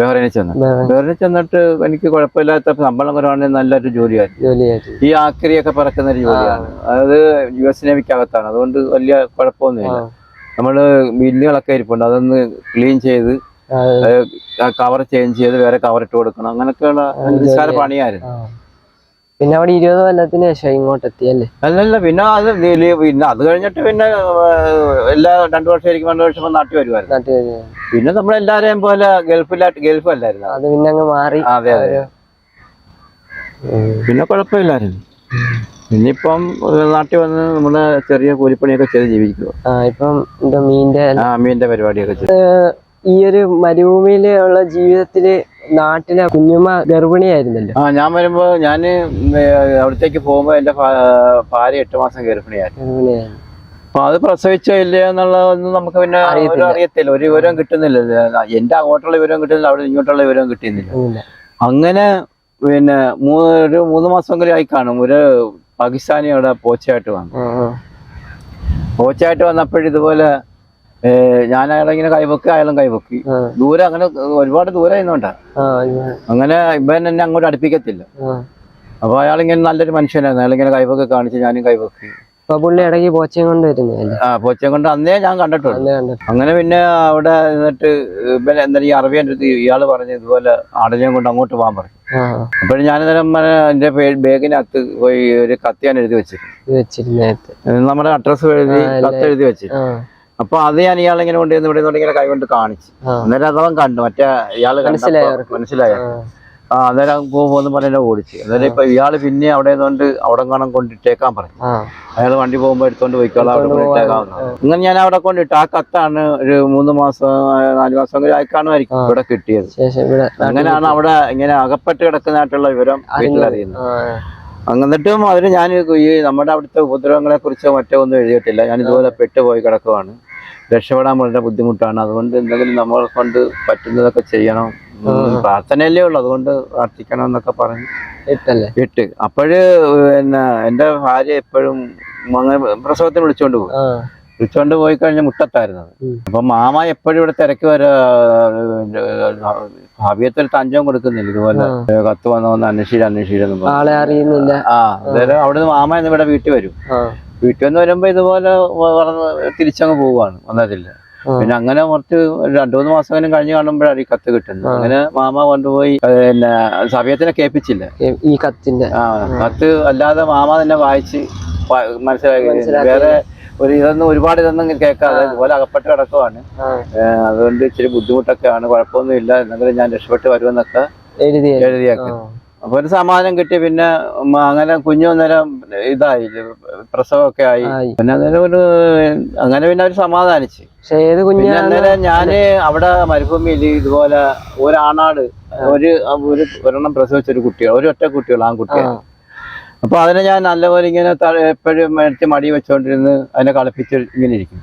S2: ബഹ്റൈനിൽ ചെന്ന്. ബഹ്റൈനിൽ. ചെന്നിട്ട് എനിക്ക് കുഴപ്പമില്ലാത്ത ശമ്പളം കുറവാണെങ്കിൽ നല്ലൊരു ജോലിയായിരുന്നു. ഈ ആക്രിയൊക്കെ പറക്കുന്ന ഒരു ജോലിയാണ്. അതായത് യു എസ് നേവിക്കകത്താണ്. അതുകൊണ്ട് വലിയ കുഴപ്പമൊന്നുമില്ല. നമ്മൾ മില്ലുകളൊക്കെ ഇരിപ്പുണ്ട്. അതൊന്ന് ക്ലീൻ ചെയ്ത് കവർ ചേഞ്ച് ചെയ്ത് വേറെ കവർ ഇട്ട് കൊടുക്കണം. അങ്ങനെയൊക്കെയുള്ള നിസ്സാര പണിയായിരുന്നു.
S1: പിന്നെ അവിടെ ഇരുപത് കൊല്ലത്തിന് ശേഷം ഇങ്ങോട്ട് എത്തിയല്ലേ
S2: അല്ലല്ല പിന്നെ അത് പിന്നെ അത് കഴിഞ്ഞിട്ട് പിന്നെ എല്ലാ രണ്ടു വർഷം ആയിരിക്കും രണ്ടു വർഷം നാട്ടിൽ വരുമായിരുന്നു
S1: നാട്ടിൽ.
S2: പിന്നെ നമ്മളെല്ലാരെയും പോലെ ഗൾഫിലായിട്ട് ഗൾഫ് അല്ലായിരുന്നു
S1: അത് പിന്നെ അങ്ങ് മാറി.
S2: അതെ അതെ. പിന്നെ കുഴപ്പമില്ലായിരുന്നു. ഇനിയിപ്പം നാട്ടിൽ വന്ന് നമ്മൾ ചെറിയ കൂലിപ്പണിയൊക്കെ ചെയ്ത് ജീവിക്കുക
S1: ആ ഇപ്പം എന്താ മീന്റെ
S2: ആ മീനിന്റെ പരിപാടിയൊക്കെ ചെയ്ത്.
S1: ഈ ഒരു മരുഭൂമിയിലുള്ള ജീവിതത്തിൽ നാട്ടിലെ കുഞ്ഞുമ്മ ഗർഭിണിയായിരുന്നല്ലോ.
S2: ആ ഞാൻ വരുമ്പോ ഞാൻ ഏഹ്, അവിടത്തേക്ക് പോകുമ്പോ എന്റെ ഭാര്യ എട്ട് മാസം ഗർഭിണിയായിരുന്നു
S1: ഗർഭിണിയായിരുന്നു
S2: അപ്പൊ അത് പ്രസവിച്ചോ ഇല്ലയോ എന്നുള്ളതൊന്നും നമുക്ക് പിന്നെ
S1: അറിയത്തില്ല.
S2: ഒരു വിവരം കിട്ടുന്നില്ല. എന്റെ അങ്ങോട്ടുള്ള വിവരം കിട്ടുന്നില്ല അവിടെ ഇങ്ങോട്ടുള്ള വിവരം കിട്ടുന്നില്ല. അങ്ങനെ പിന്നെ മൂ- ഒരു മൂന്ന് മാസമെങ്കിലും ആയി കാണും. ഒരു പാകിസ്ഥാനി അവിടെ പോച്ചയായിട്ട് വന്നു. പോച്ചയായിട്ട് വന്നപ്പോഴും ഇതുപോലെ ഞാൻ അയാളെ ഇങ്ങനെ കൈവക്കി അയാളും കൈവക്കി. ദൂരെ അങ്ങനെ ഒരുപാട് ദൂരെ നിന്നോണ്ടാ
S1: ആ,
S2: അങ്ങനെ ഇവൻ എന്നെ അങ്ങോട്ട് അടുപ്പിക്കത്തില്ല. അപ്പൊ അയാളിങ്ങനെ നല്ലൊരു മനുഷ്യനായിരുന്നു അയാളിങ്ങനെ കൈവക്കി കാണിച്ച് ഞാനും കൈവക്കി.
S1: അപ്പൊ പുള്ളി ഇടയ്ക്ക് പോച്ചയും കൊണ്ട്
S2: ആ പോച്ചയും കൊണ്ട് അന്നേ ഞാൻ
S1: കണ്ടിട്ടുണ്ട്
S2: അങ്ങനെ പിന്നെ അവിടെ എന്നിട്ട് ഇവൻ എന്തായാലും ഈ അറബിയന്റെ അടുത്ത് ഇയാൾ പറഞ്ഞു ഇതുപോലെ ആടനെയും കൊണ്ട് അങ്ങോട്ട് പോകാൻ പറഞ്ഞു. അപ്പോഴും ഞാനന്നേരം എന്റെ ബാഗിനകത്ത് പോയി ഒരു കത്ത് ഞാൻ എഴുതി വെച്ചിരുന്നു. നമ്മുടെ അഡ്രസ്സ് എഴുതി. കത്ത് എഴുതി
S1: വെച്ചിരുന്നു.
S2: അപ്പൊ അത് ഞാൻ ഇയാളിങ്ങനെ കൊണ്ട് കൊണ്ടുവന്ന് ഇവിടെ ഇങ്ങനെ കൈ കൊണ്ട്
S1: കാണിച്ചു.
S2: അന്നേരം അതവൻ കണ്ടു. മറ്റേ ഇയാൾ
S1: മനസ്സിലായോ
S2: മനസ്സിലായ.
S1: ആ,
S2: അന്നേരം പോകുമ്പോന്ന് പറഞ്ഞ ഓടിച്ചു. അന്നേരം ഇപ്പൊ ഇയാൾ പിന്നെ അവിടെ നിന്നുകൊണ്ട് അവിടെ കാണാൻ കൊണ്ടിട്ടേക്കാൻ പറഞ്ഞു.
S1: അയാൾ
S2: അയാൾ വണ്ടി പോകുമ്പോ എടുത്തോണ്ട് പോയിക്കോളാം അവിടെ കൊണ്ടിട്ടേക്കാം അങ്ങനെ ഞാൻ അവിടെ കൊണ്ടിട്ട് ആ കത്താണ് ഒരു മൂന്ന് മാസം നാല് മാസം കൂടി ആയി കാണുമായിരിക്കും ഇവിടെ കിട്ടിയത്. അങ്ങനെയാണ് അവിടെ ഇങ്ങനെ അകപ്പെട്ട് കിടക്കുന്നതായിട്ടുള്ള വിവരം വീട്ടിലറിയുന്നത്. എന്നിട്ടും അതിന് ഞാൻ ഈ നമ്മുടെ അവിടുത്തെ ഉപദ്രവങ്ങളെ കുറിച്ചോ മറ്റോ ഒന്നും എഴുതിയിട്ടില്ല. ഞാൻ ഇതുപോലെ പെട്ടുപോയി കിടക്കുവാണ്. രക്ഷപ്പെടാൻ വളരെ ബുദ്ധിമുട്ടാണ്. അതുകൊണ്ട് എന്തെങ്കിലും നമ്മൾ കൊണ്ട് പറ്റുന്നതൊക്കെ ചെയ്യണം. പ്രാർത്ഥനയല്ലേ ഉള്ളൂ. അതുകൊണ്ട് പ്രാർത്ഥിക്കണം എന്നൊക്കെ പറഞ്ഞു.
S1: ഇട്ടല്ലേ
S2: ഇട്ട് അപ്പോഴ് പിന്നെ എന്റെ ഭാര്യ എപ്പോഴും അങ്ങനെ പ്രസവത്തിന് വിളിച്ചോണ്ട് പോകും. വിളിച്ചോണ്ട് പോയി കഴിഞ്ഞ മുട്ടത്തായിരുന്നു. അപ്പൊ മാമ എപ്പോഴും ഇവിടെ തിരക്ക് വരെ ഭാവിയത്തിൽ തഞ്ചം കൊടുക്കുന്നില്ല. ഇതുപോലെ കത്ത് വന്ന വന്ന് അന്വേഷിച്ചു അന്വേഷിച്ചെന്ന് പറഞ്ഞു.
S1: ആളെ അറിയുന്നില്ല.
S2: ആ അന്നേരം അവിടുന്ന് മാമ എന്ന് ഇവിടെ വീട്ടിൽ വരും. വീട്ടിൽ നിന്ന് വരുമ്പോ ഇതുപോലെ വളർന്ന് തിരിച്ചങ്ങ് പോവുകയാണ് വന്നതില്ല. പിന്നെ അങ്ങനെ കുറച്ച് രണ്ടു മൂന്ന് മാസം കഴിഞ്ഞ് കാണുമ്പോഴാണ് ഈ കത്ത് കിട്ടുന്നത്. അങ്ങനെ മാമ കൊണ്ടുപോയി പിന്നെ സമയത്തിനെ കേൾപ്പിച്ചില്ല.
S1: ഈ- കത്തിന്റെ.
S2: ആ കത്ത് അല്ലാതെ മാമ തന്നെ വായിച്ച് മനസ്സിലാക്കി. വേറെ ഒരു ഇതൊന്നും ഒരുപാട് ഇതൊന്നും കേൾക്കാതെ ഇതുപോലെ അകപ്പെട്ട് കിടക്കുവാണ്. അതുകൊണ്ട് ഇച്ചിരി ബുദ്ധിമുട്ടൊക്കെയാണ്. കുഴപ്പമൊന്നും ഇല്ല. എന്നെങ്കിലും ഞാൻ രക്ഷപ്പെട്ട് വരുമെന്നൊക്കെ എഴുതിയാക്കി. അപ്പൊ ഒരു സമാധാനം കിട്ടി. പിന്നെ അങ്ങനെ കുഞ്ഞു അന്നേരം ഇതായി പ്രസവമൊക്കെ ആയി.
S1: ആയി.
S2: പിന്നെ അന്നേരം ഒരു അങ്ങനെ പിന്നെ അവർ സമാധാനിച്ച്.
S1: പക്ഷെ ഏത്
S2: അന്നേരം ഞാൻ അവിടെ മരുഭൂമിയിൽ ഇതുപോലെ ഒരാണാട് ഒരു ഒരു ഒരെണ്ണം പ്രസവിച്ച ഒരു കുട്ടികൾ ഒരു ഒറ്റ കുട്ടികൾ ആൺകുട്ടികൾ അപ്പൊ അതിനെ ഞാൻ നല്ലപോലെ ഇങ്ങനെ എപ്പോഴും മേടിച്ച് മടി വെച്ചോണ്ടിരുന്ന് അതിനെ കളിപ്പിച്ച് ഇങ്ങനെ ഇരിക്കും.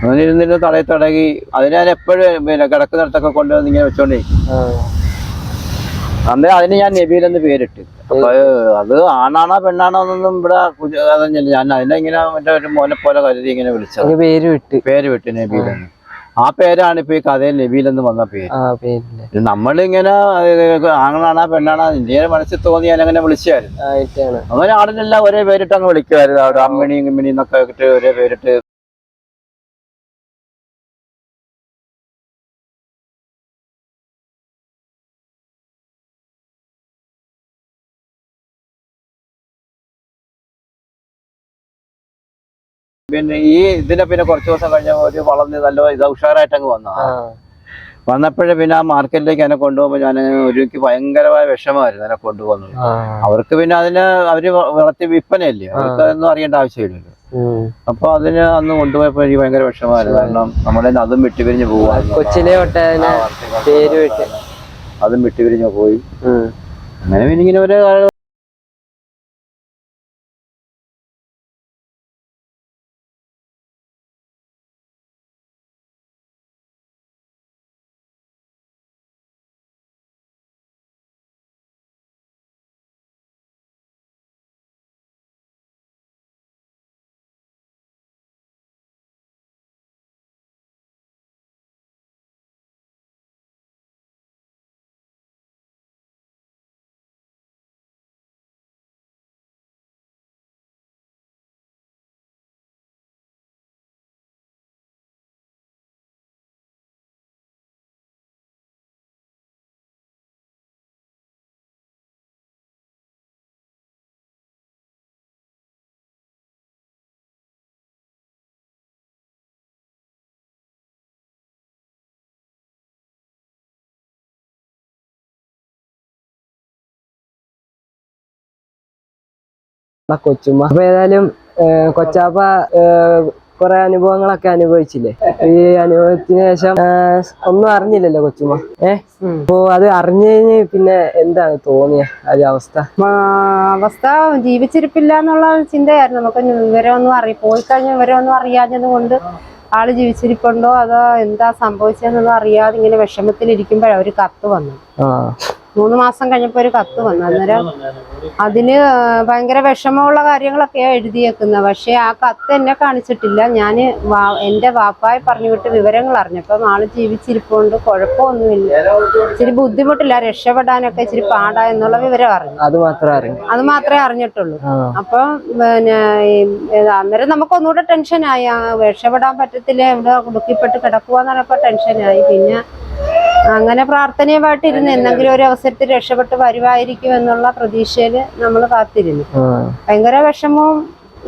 S2: അങ്ങനെ ഇരുന്നിട്ട് തടയി തടകി അതിനെ ഞാൻ എപ്പോഴും പിന്നെ കിടക്കുന്നിടത്തൊക്കെ കൊണ്ടുവന്ന് ഇങ്ങനെ വെച്ചോണ്ടിരിക്കും.
S1: അന്നേരം
S2: അന്നേ അതിന് ഞാൻ നബീൽ എന്ന് പേരിട്ട്. അപ്പൊ അത് ആണാണോ പെണ്ണാണോ എന്നൊന്നും ഇവിടെ കുഞ്ഞ- ഞാൻ അതിനെ ഇങ്ങനെ മറ്റേ ഒരു മോനെ പോലെ കരുതി ഇങ്ങനെ വിളിച്ചത്.
S1: പേര് വിട്ട്.
S2: പേര് വിട്ട് നബീൽ എന്ന്. ആ പേരാണ് ഇപ്പൊ ഈ കഥയിൽ നബീൽ എന്ന് വന്ന പേര്. നമ്മളിങ്ങനെ ആണാണോ പെണ്ണാണോ ഇന്ത്യയുടെ മനസ്സിൽ തോന്നി ഞാൻ അങ്ങനെ വിളിച്ചായിരുന്നു. അങ്ങനെ ആടിനെല്ലാം ഒരേ പേരിട്ട് അങ്ങ് വിളിക്കുമായിരുന്നു അവിടെ അമ്മിണി ഇമ്മിണി എന്നൊക്കെ ഒരേ പേരിട്ട് പിന്നെ ഈ ഇതിനെ പിന്നെ കുറച്ച് ദിവസം കഴിഞ്ഞ ഒരു വളർന്ന് നല്ല ഇത് ഉഷാറായിട്ട് അങ്ങ് വന്നു വന്നപ്പോഴേ പിന്നെ ആ മാർക്കറ്റിലേക്ക് എന്നെ കൊണ്ടുപോകുമ്പോൾ ഞാൻ ഒരു എനിക്ക് ഭയങ്കരമായ വിഷമമായിരുന്നു എന്നെ കൊണ്ടുപോകുന്നത്. അവർക്ക് പിന്നെ അതിന് അവർ വളർത്തി വിൽപ്പനയല്ലേ? അവർക്ക് അതൊന്നും അറിയേണ്ട ആവശ്യമില്ലല്ലോ. അപ്പൊ അതിന് അന്ന് കൊണ്ടുപോയപ്പോ എനിക്ക് ഭയങ്കര വിഷമമായിരുന്നു. കാരണം നമ്മുടെ കയ്യിന്ന് അതും വിട്ടുപിരിഞ്ഞ്
S1: പോവാ. വിട്ട്.
S2: അതും വിട്ടുപിരിഞ്ഞ് പോയി. അങ്ങനെ പിന്നെ ഇങ്ങനെ ഒരു
S1: ആ കൊച്ചുമ്മ. അപ്പൊ ഏതായാലും കൊച്ചാപ്പ കുറെ അനുഭവങ്ങളൊക്കെ അനുഭവിച്ചില്ലേ? ഈ അനുഭവത്തിന് ശേഷം ഒന്നും അറിഞ്ഞില്ലല്ലോ കൊച്ചുമ്മ. ഏ? അപ്പോ അത് അറിഞ്ഞു കഴിഞ്ഞ് പിന്നെ എന്താണ് തോന്നിയ? ആ ഒരു അവസ്ഥ?
S3: ആ, അവസ്ഥ ജീവിച്ചിരിപ്പില്ല എന്നുള്ള ചിന്തയായിരുന്നു. നമുക്ക് വിവരമൊന്നും അറിയ പോയി കഴിഞ്ഞ വിവരമൊന്നും അറിയാഞ്ഞത് കൊണ്ട് ആൾ ജീവിച്ചിരിപ്പുണ്ടോ? അതോ എന്താ സംഭവിച്ചതെന്നൊന്നും അറിയാതെ ഇങ്ങനെ വിഷമത്തിലിരിക്കുമ്പോഴാണ് ഒരു കത്ത് വന്നു മൂന്ന് മാസം കഴിഞ്ഞപ്പോൾ ഒരു കത്ത് വന്നു. അന്നേരം അതിന് ഭയങ്കര വിഷമമുള്ള കാര്യങ്ങളൊക്കെയാണ് എഴുതിയേക്കുന്നത്. പക്ഷേ ആ കത്ത് എന്നെ കാണിച്ചിട്ടില്ല. ഞാൻ എന്റെ വാപ്പായി പറഞ്ഞു വിട്ട് വിവരങ്ങൾ അറിഞ്ഞപ്പം ആൾ ജീവിച്ചിരിപ്പുണ്ട്. കുഴപ്പമൊന്നുമില്ല. ഇച്ചിരി ബുദ്ധിമുട്ടില്ല. രക്ഷപ്പെടാനൊക്കെ ഇച്ചിരി പാടാ എന്നുള്ള വിവരം അറിഞ്ഞു.
S1: അത് മാത്രമേ
S3: അത് മാത്രമേ അറിഞ്ഞിട്ടുള്ളൂ. അപ്പൊ പിന്നെ അന്നേരം നമുക്ക് ഒന്നുകൂടെ ടെൻഷനായി. ആ, രക്ഷപ്പെടാൻ പറ്റത്തില്ല. ഇവിടെ കുടുക്കിപ്പെട്ട് കിടക്കുവാന്ന് പറഞ്ഞപ്പോൾ ടെൻഷനായി. പിന്നെ അങ്ങനെ പ്രാർത്ഥനയുമായിട്ട് ഇരുന്ന് എന്തെങ്കിലും ഒരു അവസരത്തിൽ രക്ഷപ്പെട്ട് വരുമായിരിക്കും എന്നുള്ള പ്രതീക്ഷയിൽ നമ്മൾ കാത്തിരുന്നു. ഭയങ്കര വിഷമവും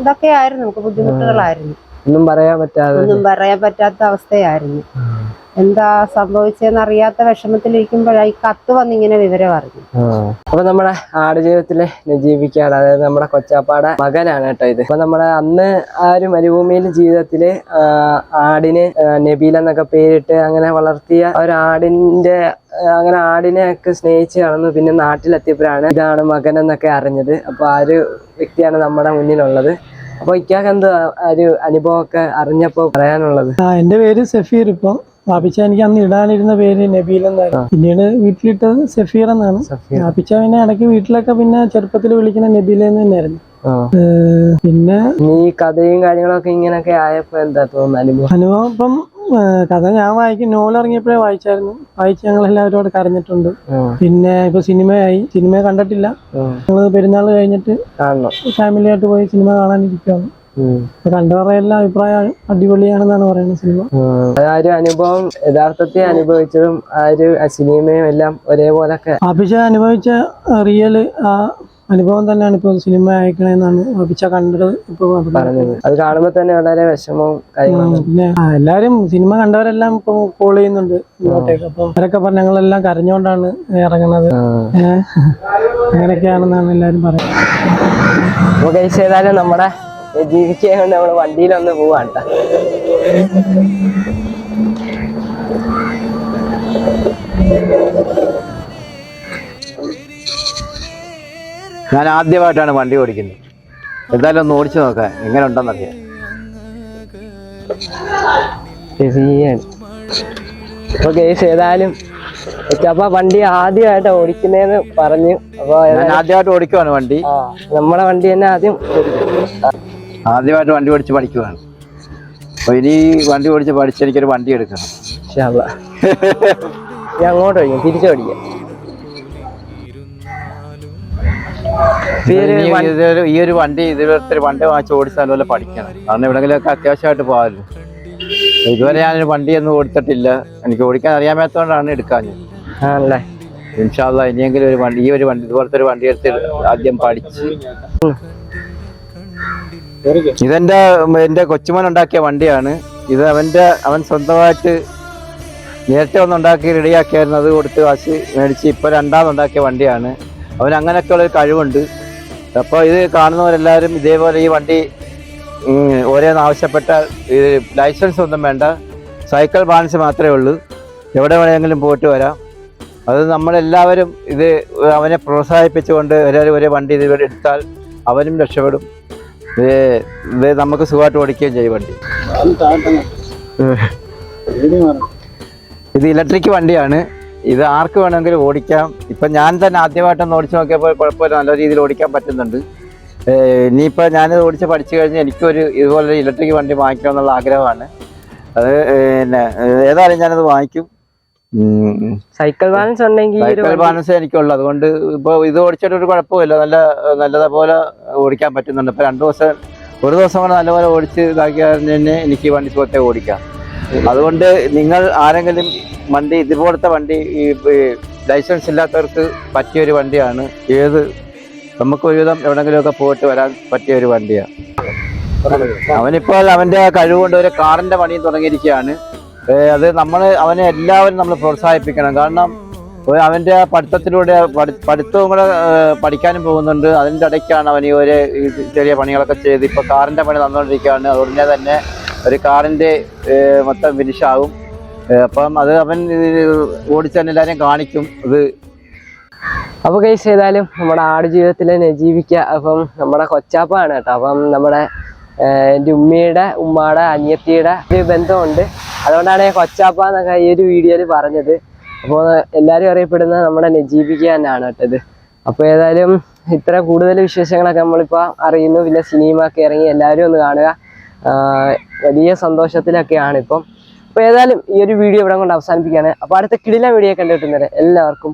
S3: ഇതൊക്കെ ആയിരുന്നു. നമുക്ക് ബുദ്ധിമുട്ടുകളായിരുന്നു.
S1: ഒന്നും പറയാൻ പറ്റാതെ.
S3: ഒന്നും പറയാൻ പറ്റാത്ത അവസ്ഥയായിരുന്നു. എന്താ സംഭവിച്ചെന്ന് അറിയാത്ത വിഷമത്തിലിരിക്കുമ്പോഴായി ഈ കത്ത് വന്നിങ്ങനെ വിവരം അറിഞ്ഞു.
S1: അപ്പൊ നമ്മുടെ ആടുജീവിതത്തിലെ ജീവിക്കാണ് അതായത് നമ്മുടെ കൊച്ചാപ്പാടെ മകനാണ് കേട്ടോ ഇത്. അപ്പൊ നമ്മുടെ അന്ന് ആ ഒരു മരുഭൂമിയിലെ ജീവിതത്തിൽ ആടിന് നബീല നബീൽ എന്നൊക്കെ പേരിട്ട് അങ്ങനെ വളർത്തിയ ഒരാടിന്റെ ഒരു ആടിന്റെ അങ്ങനെ ആടിനെ ഒക്കെ സ്നേഹിച്ച് നടന്നു പിന്നെ നാട്ടിലെത്തിയപ്പോഴാണ് ഇതാണ് മകൻ എന്നൊക്കെ അറിഞ്ഞത്. അപ്പൊ ആ ഒരു വ്യക്തിയാണ് നമ്മുടെ മുന്നിലുള്ളത്. അപ്പൊ ഇക്കാക്ക് എന്ത് ഒരു അനുഭവമൊക്കെ അറിഞ്ഞപ്പോ പറയാനുള്ളത്?
S4: ആ എന്റെ പേര് സഫീർ ഇപ്പൊ. വാപ്പിച്ച എനിക്ക് അന്ന് ഇടാനിരുന്ന പേര് നബീൽ എന്നായിരുന്നു പിന്നീട് വീട്ടിലിട്ടത് സഫീർ എന്നാണ്. വാപ്പിച്ച പിന്നെ ഇടയ്ക്ക് വീട്ടിലൊക്കെ പിന്നെ ചെറുപ്പത്തിൽ വിളിക്കുന്ന നബീൽ എന്ന് തന്നെയായിരുന്നു. പിന്നെ
S1: നീ കഥയും കാര്യങ്ങളൊക്കെ ഇങ്ങനൊക്കെ ആയപ്പോ എന്താ തോന്നുന്നു അനുഭവം
S4: അനുഭവം ഇപ്പം കഥ ഞാൻ വായിക്കും. നോവൽ ഇറങ്ങിയപ്പോഴേ വായിച്ചായിരുന്നു. വായിച്ച് ഞങ്ങൾ എല്ലാവരും അവിടെ കരഞ്ഞിട്ടുണ്ട് പിന്നെ ഇപ്പൊ സിനിമയായി. സിനിമ കണ്ടിട്ടില്ല. ഞങ്ങൾ പെരുന്നാൾ കഴിഞ്ഞിട്ട്
S1: ഫാമിലി
S4: ആയിട്ട് പോയി സിനിമ കാണാനിരിക്കുകയാണ് കണ്ടവരുടെ എല്ലാ അഭിപ്രായം അടിപൊളിയാണെന്നാണ് പറയുന്നത് സിനിമ.
S1: ആ. ഒരു അനുഭവം യഥാർത്ഥത്തിൽ അനുഭവിച്ചതും ആ ഒരു സിനിമയും എല്ലാം ഒരേപോലൊക്കെ
S4: അഭിഷേക് അനുഭവിച്ച റിയൽ ആ അനുഭവം തന്നെയാണ് ഇപ്പോൾ സിനിമ അയക്കണെന്നാണ് വാപ്പിച്ച കണ്ടത് ഇപ്പോൾ
S1: പറഞ്ഞത്. അത് കാണുമ്പോ തന്നെ വളരെ വിഷമവും കാര്യങ്ങളും
S4: പിന്നെ ആ, എല്ലാരും സിനിമ കണ്ടവരെല്ലാം ഇപ്പൊ കോൾ ചെയ്യുന്നുണ്ട് ഇങ്ങോട്ടേക്ക്. അപ്പം അവരൊക്കെ പറഞ്ഞ ഞങ്ങളെല്ലാം കരഞ്ഞോണ്ടാണ് ഇറങ്ങുന്നത് ഏഹ് അങ്ങനെയൊക്കെയാണെന്നാണ് എല്ലാരും പറയുന്നത്.
S1: അപ്പൊ കഴിച്ച് ഏതായാലും നമ്മുടെ കൊണ്ട് നമ്മൾ വണ്ടിയിലൊന്ന് പോവാണ്ട
S2: ഞാൻ ആദ്യമായിട്ടാണ് വണ്ടി ഓടിക്കുന്നത്. എന്തായാലും ഒന്ന് ഓടിച്ചു നോക്കാം എങ്ങനെ ഉണ്ടെന്നറിയാം.
S1: കേസ് ഏതായാലും അപ്പൊ വണ്ടി ആദ്യമായിട്ട് ഓടിക്കുന്നേന്ന് പറഞ്ഞു അപ്പൊ
S2: ആദ്യമായിട്ട് ഓടിക്കുവാണ് വണ്ടി.
S1: നമ്മളെ വണ്ടി തന്നെ ആദ്യം
S2: ആദ്യമായിട്ട് വണ്ടി ഓടിച്ച് പഠിക്കുവാണ്. അപ്പൊ ഇനി വണ്ടി ഓടിച്ച് പഠിച്ച് എനിക്കൊരു വണ്ടി എടുക്കണം.
S1: ഞാൻ അങ്ങോട്ട് ഓടിക്കും തിരിച്ചോടിക്കാം ഈ
S2: ഈ ഒരു വണ്ടി ഇതിലൊരു ഒരു വണ്ടി വാങ്ങിച്ച് ഓടിച്ചാലും പോലെ പഠിക്കണം. കാരണം എവിടെങ്കിലുമൊക്കെ അത്യാവശ്യമായിട്ട് പോകാമല്ലോ. ഇതുവരെ ഞാനൊരു വണ്ടിയൊന്നും ഓടിച്ചിട്ടില്ല. എനിക്ക് ഓടിക്കാൻ അറിയാൻ മേത്തോണ്ടാണ് എടുക്കാഞ്ഞത്
S1: അല്ലേ
S2: ഇൻഷാല്ല ഇനിയെങ്കിലും ഒരു വണ്ടി ഈ ഒരു വണ്ടി ഇതുപോലത്തെ ഒരു വണ്ടി എടുത്ത് ആദ്യം പഠിച്ച്. ഇതെന്റെ എന്റെ കൊച്ചുമോൻ ഉണ്ടാക്കിയ വണ്ടിയാണ്. ഇത് അവന്റെ അവൻ സ്വന്തമായിട്ട് നേരത്തെ ഒന്ന് ഉണ്ടാക്കി റെഡിയാക്കിയായിരുന്നു. അത് കൊടുത്ത് കാശ് മേടിച്ച് ഇപ്പൊ രണ്ടാമതുണ്ടാക്കിയ വണ്ടിയാണ്. അവൻ അങ്ങനെയൊക്കെയുള്ള ഒരു കഴിവുണ്ട്. അപ്പോൾ ഇത് കാണുന്നവരെല്ലാവരും ഇതേപോലെ ഈ വണ്ടി ഓരോന്ന് ആവശ്യപ്പെട്ട ഇത് ലൈസൻസ് ഒന്നും വേണ്ട. സൈക്കിൾ ബാലൻസ് മാത്രമേ ഉള്ളൂ. എവിടെ വേണമെങ്കിലും പോയിട്ട് വരാം. അത് നമ്മളെല്ലാവരും ഇത് അവനെ പ്രോത്സാഹിപ്പിച്ചുകൊണ്ട് എല്ലാവരും ഒരേ വണ്ടി ഇത് ഇവിടെ എടുത്താൽ അവനും രക്ഷപ്പെടും. ഇത് ഇത് നമുക്ക് സുഖമായിട്ട് ഓടിക്കുകയും ചെയ്യും വണ്ടി. ഇത് ഇലക്ട്രിക് വണ്ടിയാണ്. ഇത് ആർക്ക് വേണമെങ്കിലും ഓടിക്കാം. ഇപ്പം ഞാൻ തന്നെ ആദ്യമായിട്ടൊന്ന് ഓടിച്ചു നോക്കിയപ്പോൾ കുഴപ്പമില്ല. നല്ല രീതിയിൽ ഓടിക്കാൻ പറ്റുന്നുണ്ട്. ഇനിയിപ്പോൾ ഞാനിത് ഓടിച്ച് പഠിച്ചു കഴിഞ്ഞ് എനിക്കൊരു ഇതുപോലെ ഇലക്ട്രിക് വണ്ടി വാങ്ങിക്കണം എന്നുള്ള ആഗ്രഹമാണ്. അത് പിന്നെ ഏതായാലും ഞാനത് വാങ്ങിക്കും.
S1: സൈക്കിൾ ബാലൻസ് ഉണ്ടെങ്കിൽ
S2: സൈക്കിൾ ബാലൻസ് എനിക്കുള്ളൂ. അതുകൊണ്ട് ഇപ്പോൾ ഇത് ഓടിച്ചിട്ട് ഒരു കുഴപ്പമില്ല. നല്ല നല്ലതുപോലെ ഓടിക്കാൻ പറ്റുന്നുണ്ട്. ഇപ്പോൾ രണ്ട് ദിവസം ഒരു ദിവസം കൂടെ നല്ലപോലെ ഓടിച്ച് ഇതാക്കിയാൽ തന്നെ എനിക്ക് വണ്ടി സുഖത്തെ ഓടിക്കാം. അതുകൊണ്ട് നിങ്ങൾ ആരെങ്കിലും വണ്ടി ഇതുപോലത്തെ വണ്ടി ഈ ലൈസൻസ് ഇല്ലാത്തവർക്ക് പറ്റിയൊരു വണ്ടിയാണ്. ഏത് നമുക്ക് ഒരുവിധം എവിടെങ്കിലുമൊക്കെ പോയിട്ട് വരാൻ പറ്റിയ ഒരു വണ്ടിയാണ് അവനിപ്പോൾ അവന്റെ കഴിവുകൊണ്ട് ഒരു കാറിന്റെ പണിയും തുടങ്ങിയിരിക്കുകയാണ്. അത് നമ്മൾ അവനെ എല്ലാവരും നമ്മൾ പ്രോത്സാഹിപ്പിക്കണം. കാരണം അവന്റെ പഠിത്തത്തിലൂടെ പഠി- പഠിത്തവും കൂടെ പഠിക്കാനും പോകുന്നുണ്ട്. അതിന്റെ ഇടയ്ക്കാണ് അവൻ ഈ ഒരു ചെറിയ പണികളൊക്കെ ചെയ്ത് ഇപ്പോൾ കാറിന്റെ പണി നടന്നുകൊണ്ടിരിക്കുകയാണ് അതുകൊണ്ട് തന്നെ ഒരു കാറിന്റെ മൊത്തം ഫിനിഷ് ആകും. ഏ, അപ്പം അത് അവൻ ഓടിച്ച് തന്നെ എല്ലാവരെയും കാണിക്കും. അത്
S1: അപ്പൊ കൈസ് ചെയ്താലും നമ്മുടെ ആട് ജീവിതത്തിൽ തന്നെ ജീവിക്കുക. അപ്പം നമ്മുടെ കൊച്ചാപ്പാണ് കേട്ടോ. അപ്പം നമ്മുടെ എന്റെ ഉമ്മയുടെ ഉമ്മയുടെ അനിയത്തിയുടെ ഒരു ബന്ധമുണ്ട്. അതുകൊണ്ടാണ് ഞാൻ കൊച്ചാപ്പ എന്നൊക്കെ ഈ ഒരു വീഡിയോയിൽ പറഞ്ഞത്. അപ്പോൾ എല്ലാവരും അറിയപ്പെടുന്നത് നമ്മുടെ നജീബിക്ക തന്നെയാണ് കേട്ടത് അപ്പോൾ ഏതായാലും ഇത്ര കൂടുതൽ വിശേഷങ്ങളൊക്കെ നമ്മളിപ്പോൾ അറിയുന്നു. പിന്നെ സിനിമ ഒക്കെ ഇറങ്ങി എല്ലാവരും ഒന്ന് കാണുക. വലിയ സന്തോഷത്തിലൊക്കെയാണ് ഇപ്പം. അപ്പോൾ ഏതായാലും ഈ ഒരു വീഡിയോ ഇവിടെ കൊണ്ട് അവസാനിപ്പിക്കുകയാണ് അപ്പോൾ അടുത്ത കിടില വീഡിയോ കണ്ടിട്ടുണ്ടെങ്കിൽ എല്ലാവർക്കും.